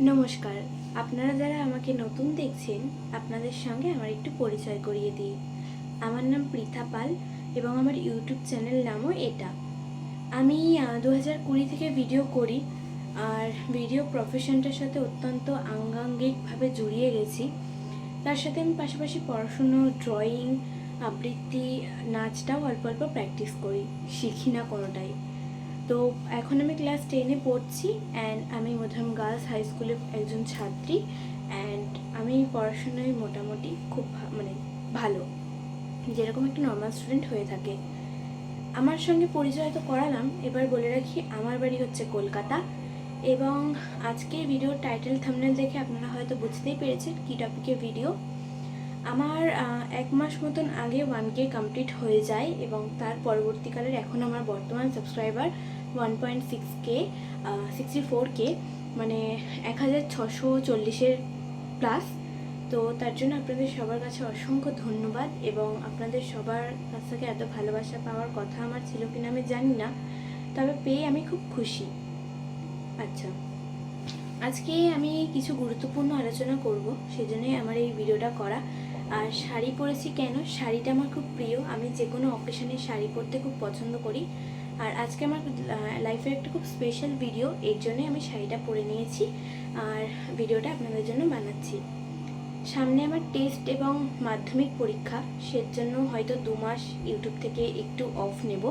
নমস্কার। আপনারা যারা আমাকে নতুন দেখছেন, আপনাদের সঙ্গে আমার একটু পরিচয় করিয়ে দিই। আমার নাম পৃথা পাল এবং আমার ইউটিউব চ্যানেল নামও এটা। আমি দু হাজার কুড়ি থেকে ভিডিও করি আর ভিডিও প্রফেশনটার সাথে অত্যন্ত আঙ্গাঙ্গিকভাবে জড়িয়ে গেছি। তার সাথে আমি পাশাপাশি পড়াশুনো, ড্রয়িং, আবৃত্তি, নাচটাও অল্প অল্প প্র্যাকটিস করি। শিখি না কোনোটাই। তো এখন আমি ক্লাস টেনে পড়ছি অ্যান্ড আমি মধ্যম গার্লস হাই স্কুলের একজন ছাত্রী অ্যান্ড আমি পড়াশোনায় মোটামুটি খুব মানে ভালো। যেরকম একটা নর্মাল স্টুডেন্ট হয়ে থাকে। আমার সঙ্গে পরিচয় তো করালাম, এবার বলে রাখি আমার বাড়ি হচ্ছে কলকাতা এবং আজকের ভিডিওর টাইটেল থামনেল দেখে আপনারা হয়তো বুঝতেই পেরেছেন কী টপিকের ভিডিও আমার এক মাস মতন আগে ওয়ান কে কমপ্লিট হয়ে যায় এবং তার পরবর্তীকালের এখন আমার বর্তমান subscriber one point six K sixty four K মানে এক হাজার ছশো চল্লিশের প্লাস তো তার জন্য আপনাদের সবার কাছে অসংখ্য ধন্যবাদ এবং আপনাদের সবার কাছ থেকে এত ভালোবাসা পাওয়ার কথা আমার ছিল কিনা আমি জানি না, তবে পেয়ে আমি খুব খুশি। আচ্ছা আজকে আমি কিছু গুরুত্বপূর্ণ আলোচনা করব, সেজন্যই আমার এই ভিডিওটা করা। আর শাড়ি পরেছি কেন? শাড়িটা আমার খুব প্রিয়। আমি যে কোনো অকেশনে শাড়ি পরতে খুব পছন্দ করি। আর আজকে আমার লাইফের একটা খুব স্পেশাল ভিডিও এর জন্যই আমি শাড়িটা পরে নিয়েছি। আর ভিডিওটা আপনাদের জন্য বানাচ্ছি। সামনে আমার টেস্ট এবং মাধ্যমিক পরীক্ষা, সেজন্য হয়তো দু মাস ইউটিউব থেকে একটু অফ নেব।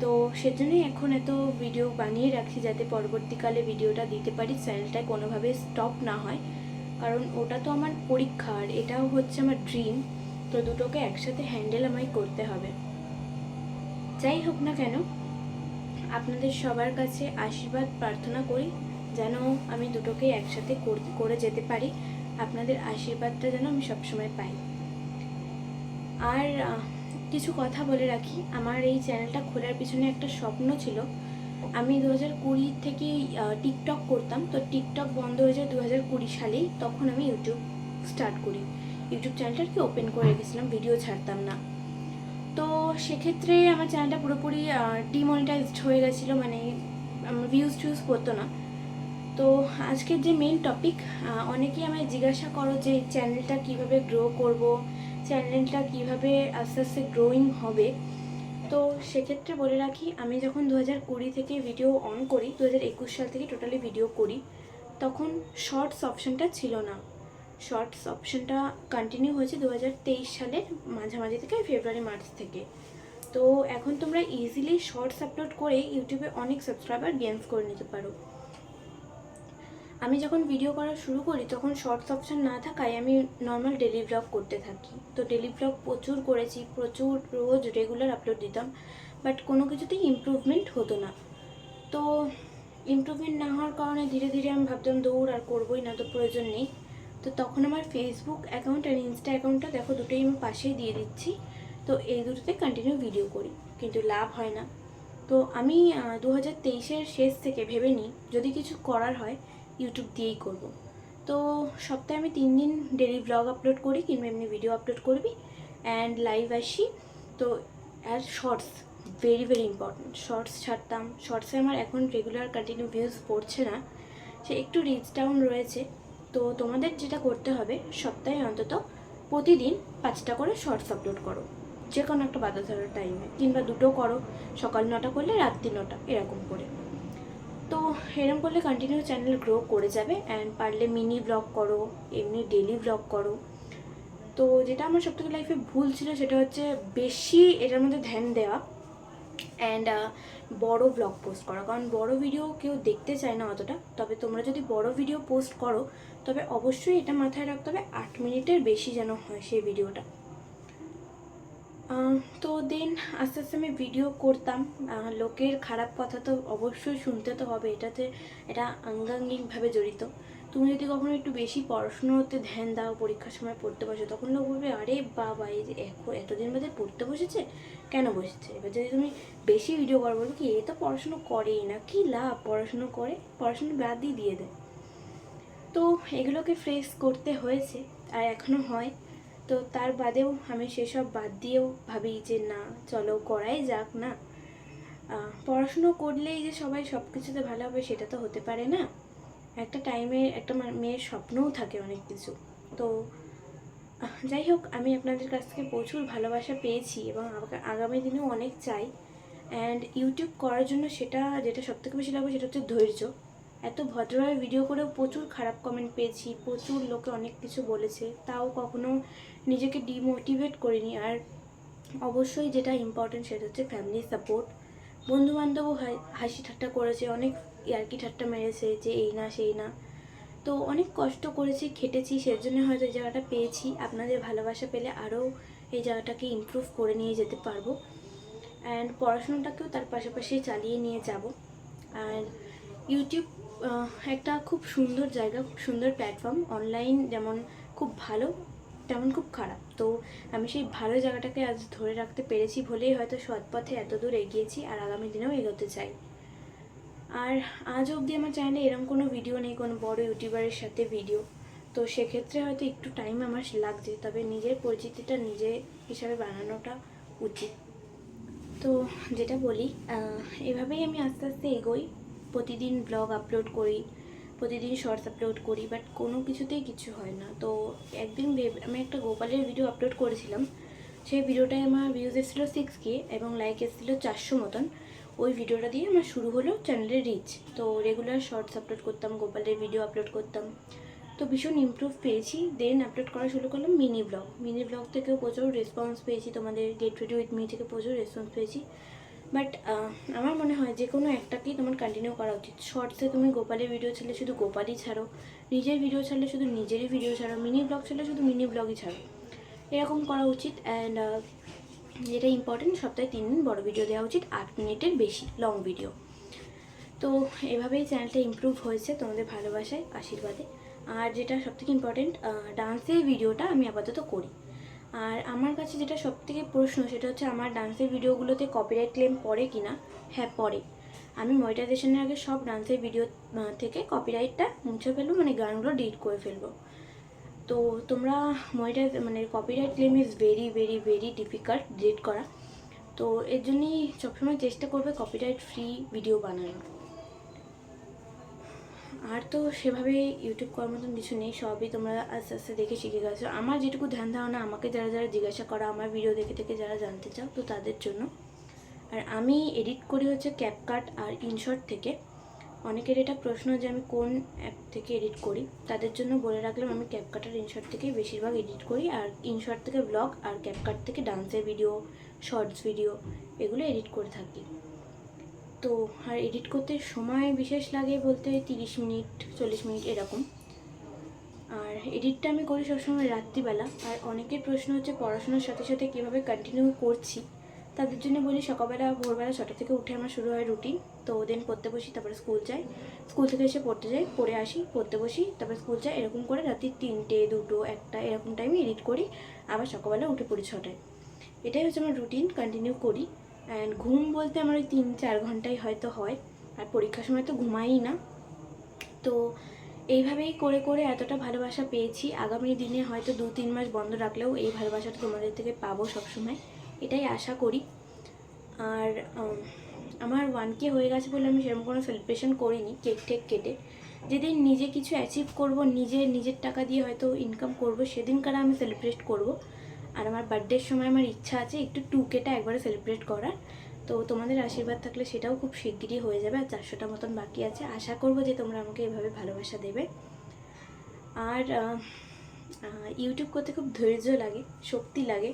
তো সেজন্যই এখন এত ভিডিও বানিয়ে রাখছি যাতে পরবর্তীকালে ভিডিওটা দিতে পারি। চ্যানেলটায় কোনোভাবে স্টপ না হয়। কারণ ওটা তো আমার পরীক্ষা আর এটাও হচ্ছে আমার ড্রিম তো দুটোকে একসাথে হ্যান্ডেল আমায় করতে হবে। যাই হোক না কেন, আপনাদের সবার কাছে আশীর্বাদ, প্রার্থনা করি যেন আমি দুটোকে একসাথে করে যেতে পারি। আপনাদের আশীর্বাদটা যেন আমি সবসময় পাই। আর কিছু কথা বলে রাখি। আমার এই চ্যানেলটা খোলার পিছনে একটা স্বপ্ন ছিল। আমি দু হাজার কুড়ি থেকে টিকটক করতাম। তো টিকটক বন্ধ হয়ে যায় দু হাজার কুড়ি সালেই। তখন আমি ইউটিউব স্টার্ট করি। ইউটিউব চ্যানেলটা কি ওপেন করে রেখেছিলাম ভিডিও ছাড়তাম না। তো সেক্ষেত্রে আমার চ্যানেলটা পুরোপুরি ডিমনিটাইজড হয়ে গেছিল মানে আমার ভিউজ টিউজ করতো না। তো আজকের যে মেন টপিক অনেকেই আমায় জিজ্ঞাসা করো যে চ্যানেলটা কীভাবে গ্রো করব চ্যানেলটা কীভাবে আস্তে আস্তে গ্রোয়িং হবে। তো সেক্ষেত্রে বলে রাখি, আমি যখন দু হাজার কুড়ি থেকে ভিডিও অন করি দু হাজার একুশ সাল থেকে টোটালি ভিডিও করি, তখন শর্টস অপশানটা ছিল না। শর্টস অপশানটা কন্টিনিউ হয়েছে দু হাজার তেইশ সালের মাঝামাঝি থেকে ফেব্রুয়ারি মার্চ থেকে। তো এখন তোমরা ইজিলি শর্টস আপলোড করে ইউটিউবে অনেক সাবস্ক্রাইবার গেমস করে নিতে পারো। আমি যখন ভিডিও করা শুরু করি, তখন শর্টস অপশন না থাকায় আমি নর্মাল ডেলি ব্লগ করতে থাকি। তো ডেলি ব্লগ প্রচুর করেছি, প্রচুর রোজ রেগুলার আপলোড দিতাম বাট কোনো কিছুতেই ইমপ্রুভমেন্ট হতো না। তো ইমপ্রুভমেন্ট না হওয়ার কারণে ধীরে ধীরে আমি ভাবতাম, দৌড় আর করবোই না, তো প্রয়োজন নেই। তো তখন আমার ফেসবুক অ্যাকাউন্ট আর ইনস্টা অ্যাকাউন্টটা দেখো, দুটোই আমি পাশেই দিয়ে দিচ্ছি। তো এই দুটোতে কন্টিনিউ ভিডিও করি, কিন্তু লাভ হয় না। তো আমি দু হাজার তেইশের শেষ থেকে ভেবে নিই, যদি কিছু করার হয় ইউটিউব দিয়েই করব। তো সপ্তাহে আমি তিন দিন ডেলি ব্লগ আপলোড করি, কিংবা এমনি ভিডিও আপলোড করবি অ্যান্ড লাইভ আসি। তো, আর shorts very very important shorts ছাড়তাম। শর্টসে আমার এখন রেগুলার কন্টিনিউ ভিউজ পড়ছে না। সে একটু রিচ ডাউন রয়েছে। তো তোমাদের যেটা করতে হবে, সপ্তাহে অন্তত প্রতিদিন পাঁচটা করে শর্টস আপলোড করো। যে কোনো একটা বাধা ধরার টাইমে কিংবা দুটো করো। সকাল নটা করলে রাত্রি নটা, এরকম করে। তো এরকম করলে কন্টিনিউ চ্যানেল গ্রো করে যাবে অ্যান্ড পারলে মিনি ব্লগ করো, এমনি ডেলি ব্লগ করো। তো যেটা আমার সবথেকে লাইফে ভুল ছিল সেটা হচ্ছে বেশি এটার মধ্যে ধ্যান দেওয়া অ্যান্ড বড় ব্লগ পোস্ট করা। কারণ বড় ভিডিও কেউ দেখতে চায় না অতটা। তবে তোমরা যদি বড় ভিডিও পোস্ট করো, তবে অবশ্যই এটা মাথায় রাখতে হবে আট মিনিটের বেশি যেন হয় সেই ভিডিওটা তো দেন আস্তে আস্তে আমি ভিডিও করতাম। লোকের খারাপ কথা তো অবশ্যই শুনতে তো হবে, এটাতে এটা আঙ্গাঙ্গিকভাবে জড়িত। তুমি যদি কখনো একটু বেশি পড়াশুনোতে ধ্যান দাও, পরীক্ষার সময় পড়তে বসো, তখন লোক বলবে, আরে বাবা, এই যে এখন এতদিন বাদে পড়তে বসেছে? কেন বসেছে? এবার যদি তুমি বেশি ভিডিও করো, বলবে কি, এ তো পড়াশুনো করেই না, কি লাভ? পড়াশুনো করে, পড়াশুনো বাদই দিয়ে দেয় তো এগুলোকে ফ্রেস করতে হয়েছে, আর এখনও হয়। তো তার বাদেও আমি সেসব বাদ দিয়েও ভাবি যে না, চলো করাই যাক না। পড়াশুনো করলেই যে সবাই সব কিছুতে ভালো হবে সেটা তো হতে পারে না। একটা টাইমে একটা মেয়ের স্বপ্নও থাকে অনেক কিছু। তো যাই হোক, আমি আপনাদের কাছ থেকে প্রচুর ভালোবাসা পেয়েছি এবং আগা- আগামী দিনেও অনেক চাই। অ্যান্ড ইউটিউব করার জন্য সেটা, যেটা সবথেকে বেশি লাগবে সেটা হচ্ছে ধৈর্য। এত ভদ্রভাবে ভিডিও করেও প্রচুর খারাপ কমেন্ট পেয়েছি, প্রচুর লোকে অনেক কিছু বলেছে, তাও কখনো নিজেকে ডিমোটিভেট করিনি। আর অবশ্যই যেটা ইম্পর্টেন্ট সেটা হচ্ছে ফ্যামিলি সাপোর্ট বন্ধু বান্ধবও হাসি ঠাট্টা করেছে, অনেক ইয়ার্কি ঠাট্টা মেরেছে যে এই না, সেই না। তো অনেক কষ্ট করেছি, খেটেছি, সেজন্য হয়তো এই জায়গাটা পেয়েছি। আপনাদের ভালোবাসা পেলে আরও এই জায়গাটাকে ইমপ্রুভ করে নিয়ে যেতে পারব। অ্যান্ড পড়াশোনাটাকেও তার পাশাপাশি চালিয়ে নিয়ে যাব। আর ইউটিউব একটা খুব সুন্দর জায়গা, খুব সুন্দর প্ল্যাটফর্ম অনলাইন যেমন খুব ভালো, তেমন খুব খারাপ। তো আমি সেই ভালো জায়গাটাকে আজ ধরে রাখতে পেরেছি বলেই হয়তো সৎ পথে এত দূর এগিয়েছি আর আগামী দিনেও এগোতে চাই। আর আজ অবধি আমার চ্যানেলে এরকম কোনো ভিডিও নেই, কোনো বড় ইউটিউবারের সাথে ভিডিও তো সেক্ষেত্রে হয়তো একটু টাইম আমার লাগছে, তবে নিজের পরিচিতিটা নিজে হিসাবে বানানোটা উচিত। তো যেটা বলি এভাবেই আমি আস্তে আস্তে এগোই। প্রতিদিন ব্লগ আপলোড করি, প্রতিদিন শর্টস আপলোড করি বাট কোনো কিছুতেই কিছু হয় না। তো একদিন আমি একটা গোপালের ভিডিও আপলোড করেছিলাম, সেই ভিডিওটায় আমার ভিউজ এসেছিল সিক্স কে এবং লাইক এসেছিল চারশো মতন। ওই ভিডিওটা দিয়ে আমার শুরু হলো চ্যানেলের রিচ তো রেগুলার শর্টস আপলোড করতাম, গোপালের ভিডিও আপলোড করতাম। তো ভীষণ ইমপ্রুভ পেয়েছি। দেন আপলোড করা শুরু করলাম মিনি ব্লগ মিনি ব্লগ থেকেও প্রচুর রেসপন্স পেয়েছি তোমাদের গেট রেডি উইথ মি থেকে প্রচুর রেসপন্স পেয়েছি। বাট আমার মনে হয় যে কোনো একটাকেই তোমার কন্টিনিউ করা উচিত। শর্টসে তুমি গোপালের ভিডিও ছাড়লে শুধু গোপালই ছাড়ো। নিজের ভিডিও ছাড়লে শুধু নিজেরই ভিডিও ছাড়ো। মিনি ব্লগ ছাড়লে শুধু মিনি ব্লগই ছাড়ো। এরকম করা উচিত অ্যান্ড যেটা ইম্পর্টেন্ট সপ্তাহে তিন দিন বড় ভিডিও দেওয়া উচিত, আট মিনিটের বেশি লং ভিডিও তো এভাবেই চ্যানেলটা ইম্প্রুভ হয়েছে তোমাদের ভালোবাসায়, আশীর্বাদে। আর যেটা সবথেকে ইম্পর্টেন্ট ডান্সের ভিডিওটা আমি আপাতত করি। আর আমার কাছে যেটা সবথেকে প্রশ্ন, সেটা হচ্ছে আমার ডান্সের ভিডিওগুলোতে কপিরাইট ক্লেম পড়ে কি না হ্যাঁ পড়ে। আমি মনিটাইজেশনের আগে সব ডান্সের ভিডিও থেকে কপিরাইটটা মুছে ফেলব মানে গানগুলো ডিলিট করে ফেলব। তো তোমরা মনিটাইজ মানে copyright claim is very very very difficult delete করা। তো এর জন্যই সবসময় চেষ্টা করবে কপিরাইট ফ্রি ভিডিও বানানোর। আর তো সেভাবে ইউটিউব করার মতন কিছু নেই, সবই তোমরা আস্তে আস্তে দেখে শিখে গেছো। আমার যেটুকু ধ্যান ধারণা, আমাকে যারা যারা জিজ্ঞাসা করা, আমার ভিডিও দেখে দেখে যারা জানতে চাও, তো তাদের জন্য। আর আমি এডিট করি হচ্ছে ক্যাপকাট আর ইনশর্ট থেকে। অনেকের এটা প্রশ্ন যে আমি কোন অ্যাপ থেকে এডিট করি? তাদের জন্য বলে রাখলাম, আমি ক্যাপকাট আর ইনশর্ট থেকে বেশিরভাগ এডিট করি। আর ইনশর্ট থেকে ব্লগ আর ক্যাপকাট থেকে ডান্সের ভিডিও শর্টস ভিডিও এগুলো এডিট করে থাকি। তো আর এডিট করতে সময় বিশেষ লাগে বলতে তিরিশ মিনিট, চল্লিশ মিনিট এরকম। আর এডিটটা আমি করি সবসময় রাত্রিবেলা। আর অনেকের প্রশ্ন হচ্ছে পড়াশোনার সাথে সাথে কীভাবে কন্টিনিউ করছি? তাদের জন্য বলি সকালবেলা, ভোরবেলা ছটা থেকে উঠে আমার শুরু হয় রুটিন তো দেন পড়তে বসি, তারপরে স্কুল যাই। স্কুল থেকে এসে পড়তে যাই, পড়ে আসি, পড়তে বসি, তারপরে স্কুল যাই। এরকম করে রাত্রি তিনটে, দুটো, একটা এরকম টাইমে এডিট করি। আবার সকালবেলা উঠে পড়ি ছটায়। এটাই হচ্ছে আমার রুটিন কন্টিনিউ করি। অ্যান্ড ঘুম বলতে আমার ওই তিন চার ঘন্টাই হয়তো হয়। আর পরীক্ষার সময় তো ঘুমাই না। তো এইভাবেই করে করে এতটা ভালোবাসা পেয়েছি। আগামী দিনে হয়তো দু তিন মাস বন্ধ রাখলেও এই ভালোবাসাটা তোমাদের থেকে পাবো সবসময়। এটাই আশা করি। আর আমার ওয়ান কে হয়ে গেছে বলে আমি সেরকম কোনো সেলিব্রেশন করিনি কেক টেক কেটে। যেদিন নিজে কিছু অ্যাচিভ করব, নিজে, নিজের টাকা দিয়ে হয়তো ইনকাম করব, সেদিনকার আমি সেলিব্রেট করব। আর আমার বার্থডের সময় আমার ইচ্ছা আছে একটু টু কেটা একবারে সেলিব্রেট করার। তো তোমাদের আশীর্বাদ থাকলে সেটাও খুব শিগগিরই হয়ে যাবে আর চারশোটা মতন বাকি আছে। আশা করব যে তোমরা আমাকে এভাবে ভালোবাসা দেবে। আর ইউটিউব করতে খুব ধৈর্য লাগে, শক্তি লাগে,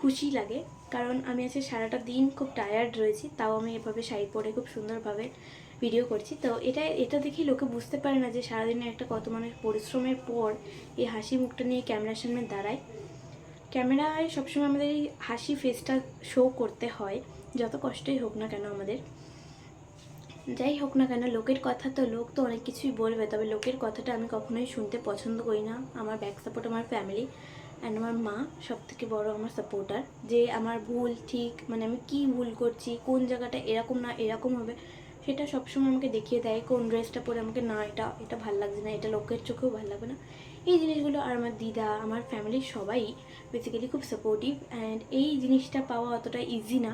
খুশি লাগে। কারণ আমি আজকে সারাটা দিন খুব টায়ার্ড রয়েছি, তাও আমি এভাবে শাড়ি পরে খুব সুন্দরভাবে ভিডিও করছি। তো এটা এটা দেখেই লোকে বুঝতে পারে না যে সারাদিনে একটা কত মানুষ পরিশ্রমের পর এই হাসি মুখটা নিয়ে ক্যামেরার সামনে দাঁড়ায়। ক্যামেরায় সবসময় আমাদের এই হাসি ফেসটা শো করতে হয়, যত কষ্টই হোক না কেন আমাদের। যাই হোক না কেন, লোকের কথা তো, লোক তো অনেক কিছুই বলবে, তবে লোকের কথাটা আমি কখনোই শুনতে পছন্দ করি না। আমার ব্যাক সাপোর্ট আমার ফ্যামিলি অ্যান্ড আমার মা সব থেকে বড় আমার সাপোর্টার যে আমার ভুল ঠিক মানে আমি কি ভুল করছি, কোন জায়গাটা এরকম না এরকম হবে, সেটা সবসময় আমাকে দেখিয়ে দেয়, কোন ড্রেসটা পরে আমাকে, না, এটা এটা ভালো লাগছে না, এটা লোকের চোখেও ভালো লাগবে না। এই জিনিসগুলো আর আমার দিদা, আমার ফ্যামিলির সবাই বেসিক্যালি খুব সাপোর্টিভ অ্যান্ড এই জিনিসটা পাওয়া অতটা ইজি না।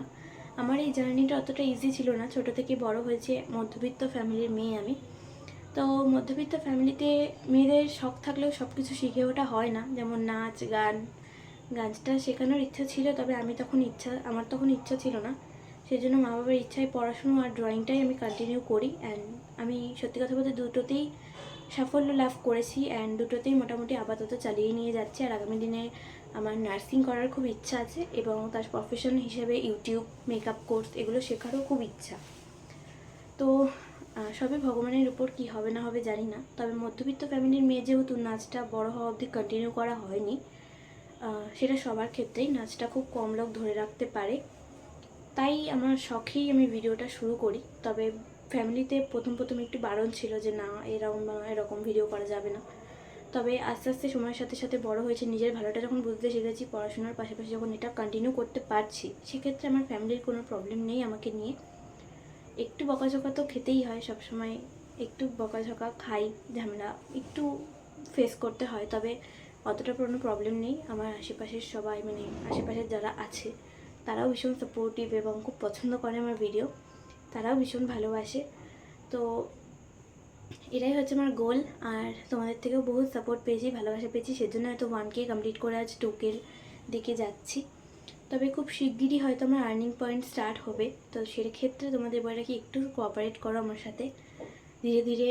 আমার এই জার্নিটা অতটা ইজি ছিল না। ছোট থেকে বড় হয়েছে মধ্যবিত্ত ফ্যামিলির মেয়ে আমি। তো মধ্যবিত্ত ফ্যামিলিতে মেয়েদের শখ থাকলেও সব কিছু শিখে ওঠা হয় না। যেমন নাচ, গান, গানটা শেখানোর ইচ্ছা ছিল, তবে আমি তখন ইচ্ছা, আমার তখন ইচ্ছা ছিল না। সেই জন্য মা বাবার ইচ্ছায় পড়াশুনো আর ড্রয়িংটাই আমি কন্টিনিউ করি। অ্যান্ড আমি সত্যি কথা বলতে দুটোতেই সাফল্য লাভ করেছি অ্যান্ড দুটোতেই মোটামুটি আপাতত চালিয়ে নিয়ে যাচ্ছে। আর আগামী দিনে আমার নার্সিং করার খুব ইচ্ছা আছে এবং তার প্রফেশন হিসেবে ইউটিউব মেকআপ কোর্স এগুলো শেখারও খুব ইচ্ছা। তো সবই ভগবানের উপর কি হবে না হবে জানি না। তবে মধ্যবিত্ত ফ্যামিলির মেয়ে যেহেতু নাচটা বড় হওয়া অবধি কন্টিনিউ করা হয়নি সেটা সবার ক্ষেত্রেই নাচটা খুব কম লোক ধরে রাখতে পারে। তাই আমার শখেই আমি ভিডিওটা শুরু করি। তবে ফ্যামিলিতে প্রথম প্রথম একটু বারণ ছিল যে না, এরকম এরকম ভিডিও করা যাবে না। তবে আস্তে আস্তে সময়ের সাথে সাথে বড় হয়েছে, নিজের ভালোটা যখন বুঝতে শিখেছি, পড়াশোনার পাশাপাশি যখন এটা কন্টিনিউ করতে পারছি, সেক্ষেত্রে আমার ফ্যামিলির কোনো প্রবলেম নেই আমাকে নিয়ে। একটু বকাঝকা তো খেতেই হয় সবসময়, একটু বকাঝকা খাই, ঝামেলা একটু ফেস করতে হয়, তবে অতটা কোনো প্রবলেম নেই। আমার আশেপাশের সবাই মানে আশেপাশের যারা আছে, তারাও ভীষণ সাপোর্টিভ এবং খুব পছন্দ করে আমার ভিডিও তারাও ভীষণ ভালোবাসে। তো এটাই হচ্ছে আমার গোল আর তোমাদের থেকেও বহুত সাপোর্ট পেয়েছি, ভালোবাসা পেয়েছি, সেজন্য হয়তো ওয়ান কে কমপ্লিট করে আজ টু কের দিকে যাচ্ছি। তবে খুব শিগগিরই হয়তো আমার আর্নিং পয়েন্ট স্টার্ট হবে। তো সেক্ষেত্রে তোমাদের বলে কি একটু কোঅপারেট করো আমার সাথে। ধীরে ধীরে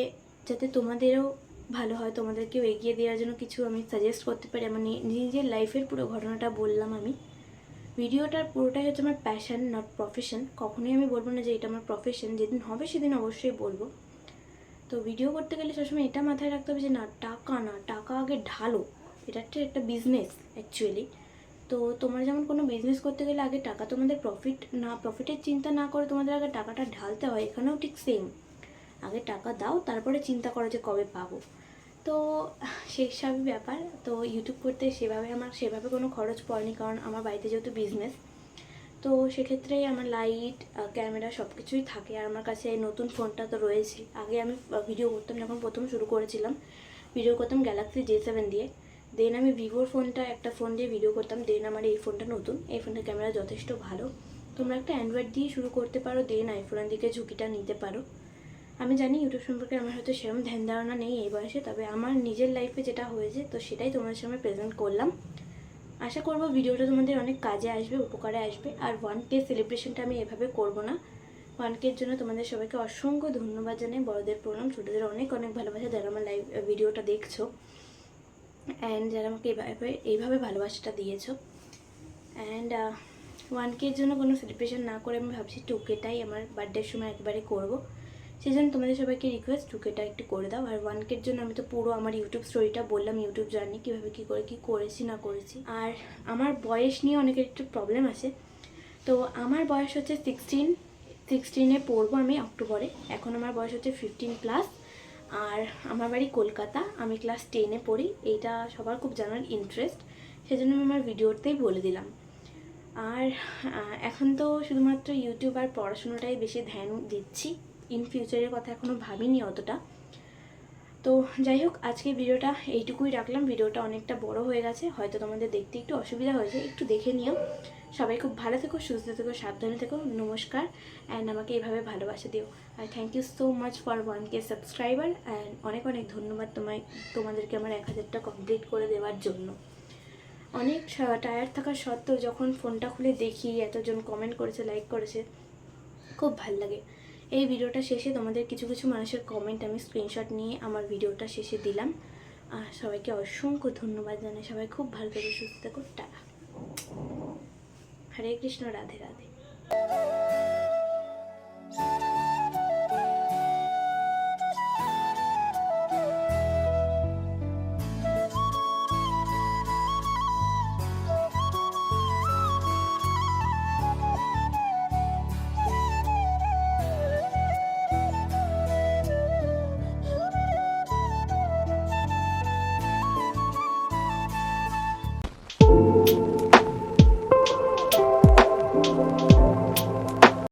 যাতে তোমাদেরও ভালো হয়, তোমাদেরকেও এগিয়ে দেওয়ার জন্য কিছু আমি সাজেস্ট করতে পারি। আমার নিজের লাইফের পুরো ঘটনাটা বললাম আমি। ভিডিওটার পুরোটাই হচ্ছে আমার প্যাশন নট প্রফেশন কখনোই আমি বলব না যে এটা আমার প্রফেশন যেদিন হবে সেদিন অবশ্যই বলব। তো ভিডিও করতে গেলে সবসময় এটা মাথায় রাখতে হবে যে না, টাকা না, টাকা আগে ঢালো। এটা হচ্ছে একটা বিজনেস অ্যাকচুয়ালি তো তোমরা যেমন কোনো বিজনেস করতে গেলে আগে টাকা তোমাদের প্রফিট না প্রফিটের চিন্তা না করে তোমাদের আগে টাকাটা ঢালতে হয়। এখানেও ঠিক সেম আগে টাকা দাও, তারপরে চিন্তা করো যে কবে পাবো। তো সেই সবই ব্যাপার। তো ইউটিউব করতে সেভাবে আমার, সেভাবে কোনো খরচ পড়েনি কারণ আমার বাড়িতে যেহেতু বিজনেস তো সেক্ষেত্রে আমার লাইট ক্যামেরা সব কিছুই থাকে। আর আমার কাছে নতুন ফোনটা তো রয়েছে। আগে আমি ভিডিও করতাম যখন প্রথম শুরু করেছিলাম। ভিডিও করতাম গ্যালাক্সি জে সেভেন দিয়ে। দেন আমি ভিভোর ফোনটা একটা ফোন দিয়ে ভিডিও করতাম। দেন আমার এই ফোনটা নতুন। এই ফোনটার ক্যামেরা যথেষ্ট ভালো। তোমরা একটা অ্যান্ড্রয়েড দিয়ে শুরু করতে পারো। দেন আইফোনের দিকে ঝুঁকিটা নিতে পারো। আমি জানি ইউটিউব সম্পর্কে আমার হয়তো সেরকম ধ্যান ধারণা নেই এই বয়সে, তবে আমার নিজের লাইফে যেটা হয়েছে, তো সেটাই তোমাদের সামনে প্রেজেন্ট করলাম। আশা করব ভিডিওটা তোমাদের অনেক কাজে আসবে, উপকারে আসবে, আর ওয়ান কে সেলিব্রেশনটা আমি এভাবে করব না। ওয়ান কের জন্য তোমাদের সবাইকে অসংখ্য ধন্যবাদ জানাই, বড়দের প্রণাম, ছোটদের অনেক অনেক ভালোবাসা যারা আমার লাইভ ভিডিওটা দেখছ। অ্যান্ড যারা আমাকে এভাবে, এইভাবে ভালোবাসাটা দিয়েছ। অ্যান্ড ওয়ান কের জন্য কোনো সেলিব্রেশন না করে আমি ভাবছি টু কেটাই আমার বার্থডের সময় একবারে করব। সেই জন্য তোমাদের সবাইকে রিকোয়েস্ট টু কেটা একটু করে দাও। আর ওয়ান কের জন্য আমি তো পুরো আমার ইউটিউব স্টোরিটা বললাম ইউটিউব জার্নি কীভাবে কী করে, কী করেছি, না করেছি। আর আমার বয়স নিয়ে অনেকের একটু প্রবলেম আছে। তো আমার বয়স হচ্ছে সিক্সটিন সিক্সটিনে পড়ব আমি অক্টোবরে এখন আমার বয়স হচ্ছে ফিফটিন প্লাস আর আমার বাড়ি কলকাতা, আমি ক্লাস টেনে পড়ি। এইটা সবার খুব জানার ইন্টারেস্ট সেজন্য আমি আমার ভিডিওতেই বলে দিলাম। আর এখন তো শুধুমাত্র ইউটিউব আর পড়াশোনাটাই বেশি ধ্যান দিচ্ছি। ইন ফিউচারের কথা এখনও ভাবিনি অতটা। তো যাই হোক, আজকে ভিডিওটা এইটুকুই রাখলাম। ভিডিওটা অনেকটা বড় হয়ে গেছে। হয়তো তোমাদের দেখতে একটু অসুবিধা হয়েছে। একটু দেখে নিও। সবাই খুব ভালো থেকো, সুস্থ থেকো, সাবধানে থেকো। নমস্কার। অ্যান্ড আমাকে এইভাবে ভালোবাসা দিও। আর thank you so much for one K subscriber and অনেক অনেক ধন্যবাদ তোমায়, তোমাদেরকে আমার এক হাজারটা কমপ্লিট করে দেওয়ার জন্য। অনেক টায়ার থাকা সত্ত্বেও যখন ফোনটা খুলে দেখি, এতজন কমেন্ট করেছে লাইক করেছে, খুব ভালো লাগে। এই ভিডিওটা শেষে তোমাদের কিছু কিছু মানুষের কমেন্ট আমি স্ক্রিনশট নিয়ে আমার ভিডিওটা শেষে দিলাম। আর সবাইকে অসংখ্য ধন্যবাদ জানাই। সবাই খুব ভালো থেকে, সুস্থ থাকো। টাটা। হরে কৃষ্ণ, রাধে রাধে।